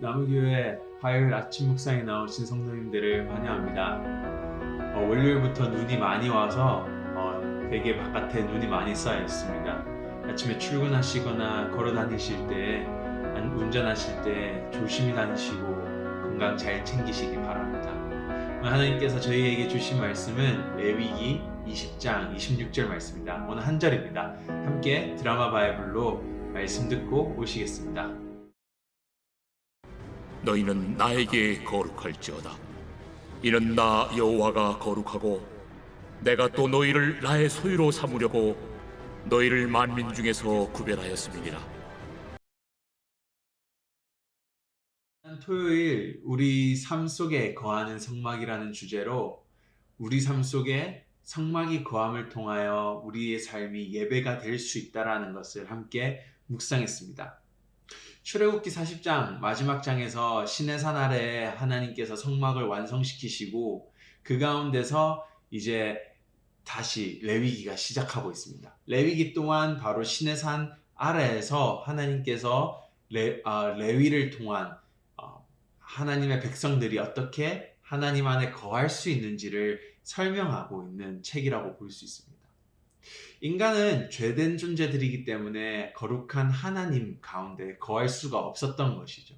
나무교회 화요일 아침 묵상에 나오신 성도님들을 환영합니다. 어, 월요일부터 눈이 많이 와서 어, 되게 바깥에 눈이 많이 쌓여 있습니다. 아침에 출근하시거나 걸어 다니실 때, 안- 운전하실 때 조심히 다니시고 건강 잘 챙기시기 바랍니다. 하나님께서 저희에게 주신 말씀은 레위기 20장 26절 말씀입니다. 오늘 한 절입니다. 함께 드라마 바이블로 말씀 듣고 오시겠습니다. 너희는 나에게 거룩할지어다. 이는 나 여호와가 거룩하고 내가 또 너희를 나의 소유로 삼으려고 너희를 만민 중에서 구별하였음이니라. 토요일 우리 삶 속에 거하는 성막이라는 주제로 우리 삶 속에 성막이 거함을 통하여 우리의 삶이 예배가 될 수 있다라는 것을 함께 묵상했습니다. 출애굽기 40장 마지막 장에서 신의 산 아래에 하나님께서 성막을 완성시키시고 그 가운데서 이제 다시 레위기가 시작하고 있습니다. 레위기 또한 바로 신의 산 아래에서 하나님께서 레, 아, 레위를 통한 어, 하나님의 백성들이 어떻게 하나님 안에 거할 수 있는지를 설명하고 있는 책이라고 볼 수 있습니다. 인간은 죄된 존재들이기 때문에 거룩한 하나님 가운데 거할 수가 없었던 것이죠.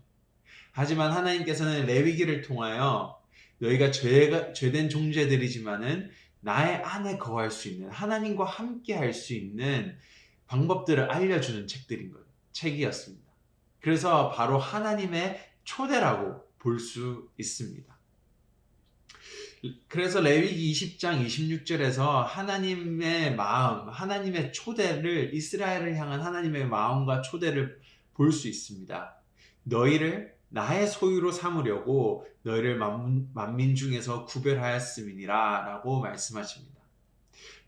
하지만 하나님께서는 레위기를 통하여 너희가 죄가, 죄된 존재들이지만은 나의 안에 거할 수 있는 하나님과 함께 할 수 있는 방법들을 알려주는 책들인 것, 책이었습니다. 그래서 바로 하나님의 초대라고 볼 수 있습니다. 그래서 레위기 20장 26절에서 하나님의 마음, 하나님의 초대를 이스라엘을 향한 하나님의 마음과 초대를 볼 수 있습니다. 너희를 나의 소유로 삼으려고 너희를 만, 만민 중에서 구별하였음이니라 라고 말씀하십니다.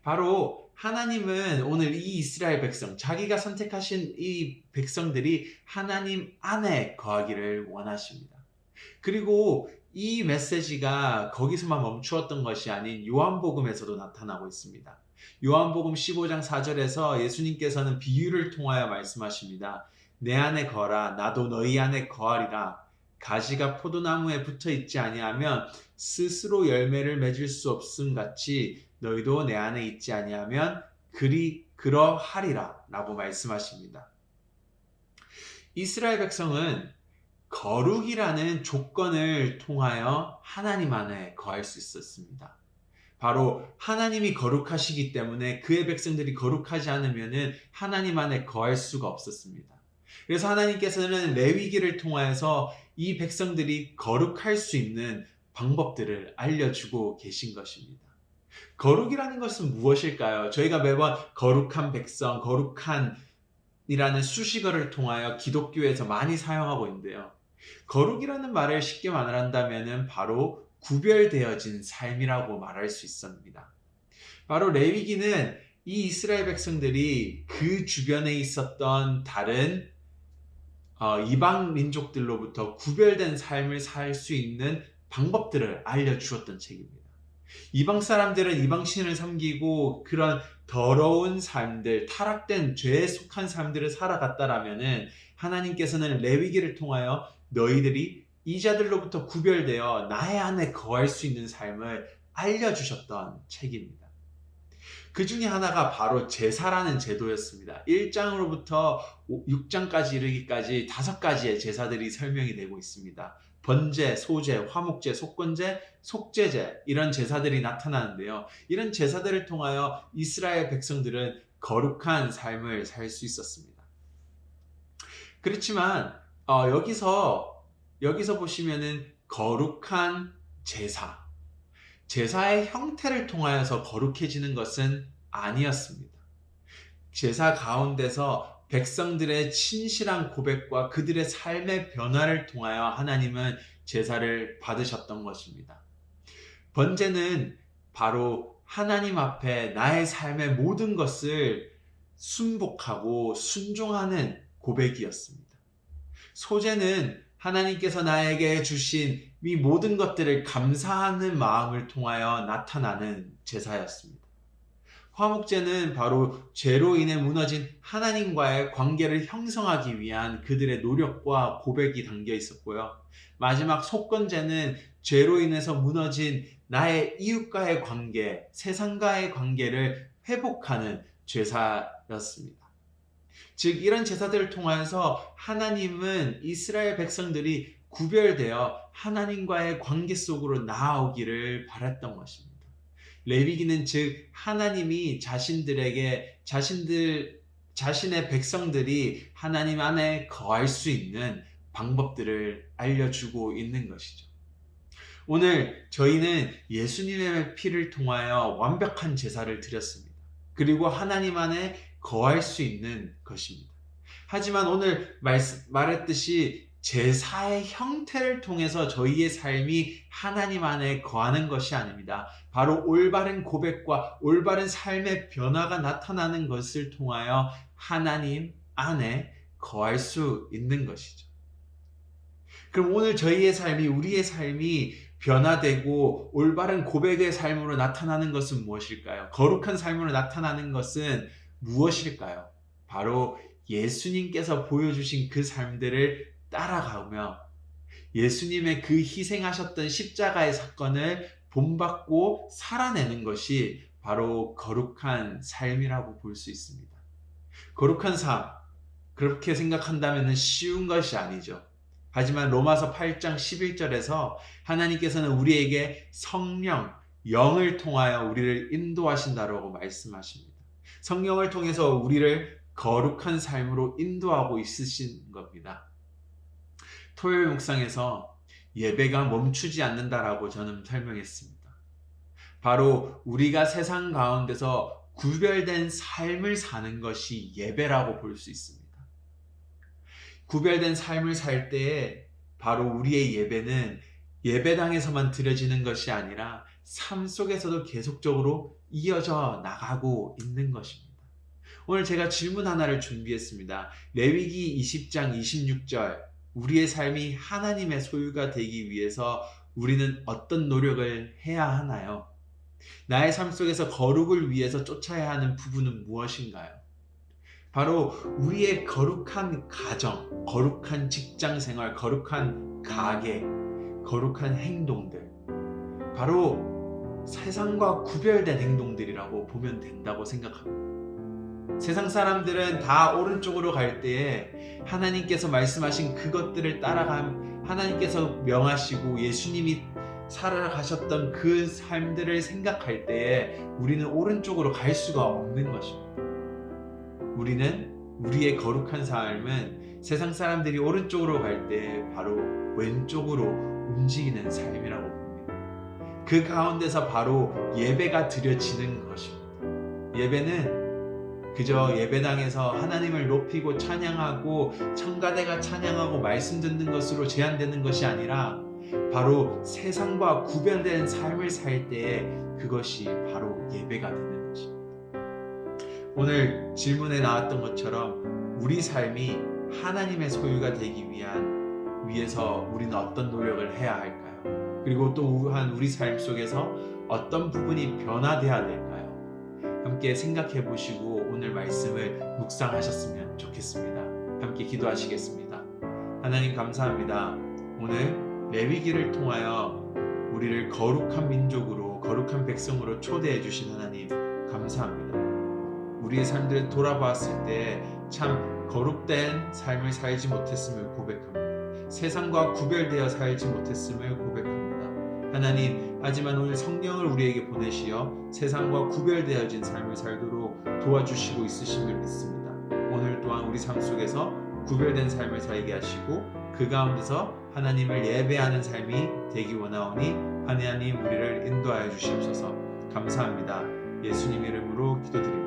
바로 하나님은 오늘 이 이스라엘 백성, 자기가 선택하신 이 백성들이 하나님 안에 거하기를 원하십니다. 그리고 이 메시지가 거기서만 멈추었던 것이 아닌 요한복음에서도 나타나고 있습니다. 요한복음 15장 4절에서 예수님께서는 비유를 통하여 말씀하십니다. 내 안에 거라 나도 너희 안에 거하리라. 가지가 포도나무에 붙어 있지 아니하면 스스로 열매를 맺을 수 없음 같이 너희도 내 안에 있지 아니하면 그리 그러하리라라고 말씀하십니다. 이스라엘 백성은 거룩이라는 조건을 통하여 하나님 안에 거할 수 있었습니다. 바로 하나님이 거룩하시기 때문에 그의 백성들이 거룩하지 않으면 하나님 안에 거할 수가 없었습니다. 그래서 하나님께서는 레위기를 통하여서 이 백성들이 거룩할 수 있는 방법들을 알려주고 계신 것입니다. 거룩이라는 것은 무엇일까요? 저희가 매번 거룩한 백성, 거룩한 이라는 수식어를 통하여 기독교에서 많이 사용하고 있는데요. 거룩이라는 말을 쉽게 말한다면 바로 구별되어진 삶이라고 말할 수 있습니다. 바로 레위기는 이 이스라엘 백성들이 그 주변에 있었던 다른 어, 이방 민족들로부터 구별된 삶을 살 수 있는 방법들을 알려주었던 책입니다. 이방 사람들은 이방 신을 섬기고 그런 더러운 삶들, 타락된 죄에 속한 삶들을 살아갔다라면은 하나님께서는 레위기를 통하여 너희들이 이자들로부터 구별되어 나의 안에 거할 수 있는 삶을 알려주셨던 책입니다. 그 중에 하나가 바로 제사라는 제도였습니다. 1장으로부터 6장까지 이르기까지 다섯 가지의 제사들이 설명이 되고 있습니다. 번제, 소제, 화목제, 속건제, 속제제 이런 제사들이 나타나는데요. 이런 제사들을 통하여 이스라엘 백성들은 거룩한 삶을 살 수 있었습니다. 그렇지만 어, 여기서 여기서 보시면은 거룩한 제사, 제사의 형태를 통하여서 거룩해지는 것은 아니었습니다. 제사 가운데서 백성들의 진실한 고백과 그들의 삶의 변화를 통하여 하나님은 제사를 받으셨던 것입니다. 번제는 바로 하나님 앞에 나의 삶의 모든 것을 순복하고 순종하는 고백이었습니다. 소제는 하나님께서 나에게 주신 이 모든 것들을 감사하는 마음을 통하여 나타나는 제사였습니다. 화목제는 바로 죄로 인해 무너진 하나님과의 관계를 형성하기 위한 그들의 노력과 고백이 담겨 있었고요. 마지막 속건제는 죄로 인해서 무너진 나의 이웃과의 관계, 세상과의 관계를 회복하는 제사였습니다. 즉 이런 제사들을 통하여서 하나님은 이스라엘 백성들이 구별되어 하나님과의 관계 속으로 나아오기를 바랐던 것입니다. 레위기는 즉 하나님이 자신들에게 자신들 자신의 백성들이 하나님 안에 거할 수 있는 방법들을 알려주고 있는 것이죠. 오늘 저희는 예수님의 피를 통하여 완벽한 제사를 드렸습니다. 그리고 하나님 안에 거할 수 있는 것입니다. 하지만 오늘 말, 말했듯이 제사의 형태를 통해서 저희의 삶이 하나님 안에 거하는 것이 아닙니다. 바로 올바른 고백과 올바른 삶의 변화가 나타나는 것을 통하여 하나님 안에 거할 수 있는 것이죠. 그럼 오늘 저희의 삶이, 우리의 삶이 변화되고 올바른 고백의 삶으로 나타나는 것은 무엇일까요? 거룩한 삶으로 나타나는 것은 무엇일까요? 바로 예수님께서 보여주신 그 삶들을 따라가며 예수님의 그 희생하셨던 십자가의 사건을 본받고 살아내는 것이 바로 거룩한 삶이라고 볼 수 있습니다. 거룩한 삶, 그렇게 생각한다면 쉬운 것이 아니죠. 하지만 로마서 8장 11절에서 하나님께서는 우리에게 성령, 영을 통하여 우리를 인도하신다라고 말씀하십니다. 성령을 통해서 우리를 거룩한 삶으로 인도하고 있으신 겁니다. 토요일 묵상에서 예배가 멈추지 않는다라고 저는 설명했습니다. 바로 우리가 세상 가운데서 구별된 삶을 사는 것이 예배라고 볼 수 있습니다. 구별된 삶을 살 때에 바로 우리의 예배는 예배당에서만 드려지는 것이 아니라 삶 속에서도 계속적으로 이어져 나가고 있는 것입니다. 오늘 제가 질문 하나를 준비했습니다. 레위기 20장 26절 우리의 삶이 하나님의 소유가 되기 위해서 우리는 어떤 노력을 해야 하나요? 나의 삶 속에서 거룩을 위해서 쫓아야 하는 부분은 무엇인가요? 바로 우리의 거룩한 가정, 거룩한 직장 생활, 거룩한 가게, 거룩한 행동들. 바로 세상과 구별된 행동들이라고 보면 된다고 생각합니다. 세상 사람들은 다 오른쪽으로 갈 때에 하나님께서 말씀하신 그것들을 따라감 하나님께서 명하시고 예수님이 살아가셨던 그 삶들을 생각할 때에 우리는 오른쪽으로 갈 수가 없는 것입니다. 우리는 우리의 거룩한 삶은 세상 사람들이 오른쪽으로 갈 때 바로 왼쪽으로 움직이는 삶이라고. 그 가운데서 바로 예배가 드려지는 것입니다. 예배는 그저 예배당에서 하나님을 높이고 찬양하고 청가대가 찬양하고 말씀 듣는 것으로 제한되는 것이 아니라 바로 세상과 구별된 삶을 살 때에 그것이 바로 예배가 되는 것입니다. 오늘 질문에 나왔던 것처럼 우리 삶이 하나님의 소유가 되기 위한 위해서 우리는 어떤 노력을 해야 할까요? 그리고 또한 우리 삶 속에서 어떤 부분이 변화돼야 될까요? 함께 생각해 보시고 오늘 말씀을 묵상하셨으면 좋겠습니다. 함께 기도하시겠습니다. 하나님 감사합니다. 오늘 레위기를 통하여 우리를 거룩한 민족으로 거룩한 백성으로 초대해 주신 하나님 감사합니다. 우리의 삶들을 돌아보았을 때 참 거룩된 삶을 살지 못했음을 고백합니다. 세상과 구별되어 살지 못했음을 고백합니다. 하나님, 하지만 오늘 성령을 우리에게 보내시어 세상과 구별되어진 삶을 살도록 도와주시고 있으심을 믿습니다. 오늘 또한 우리 삶 속에서 구별된 삶을 살게 하시고 그 가운데서 하나님을 예배하는 삶이 되기 원하오니 하나님 우리를 인도하여 주시옵소서. 감사합니다. 예수님 이름으로 기도드립니다.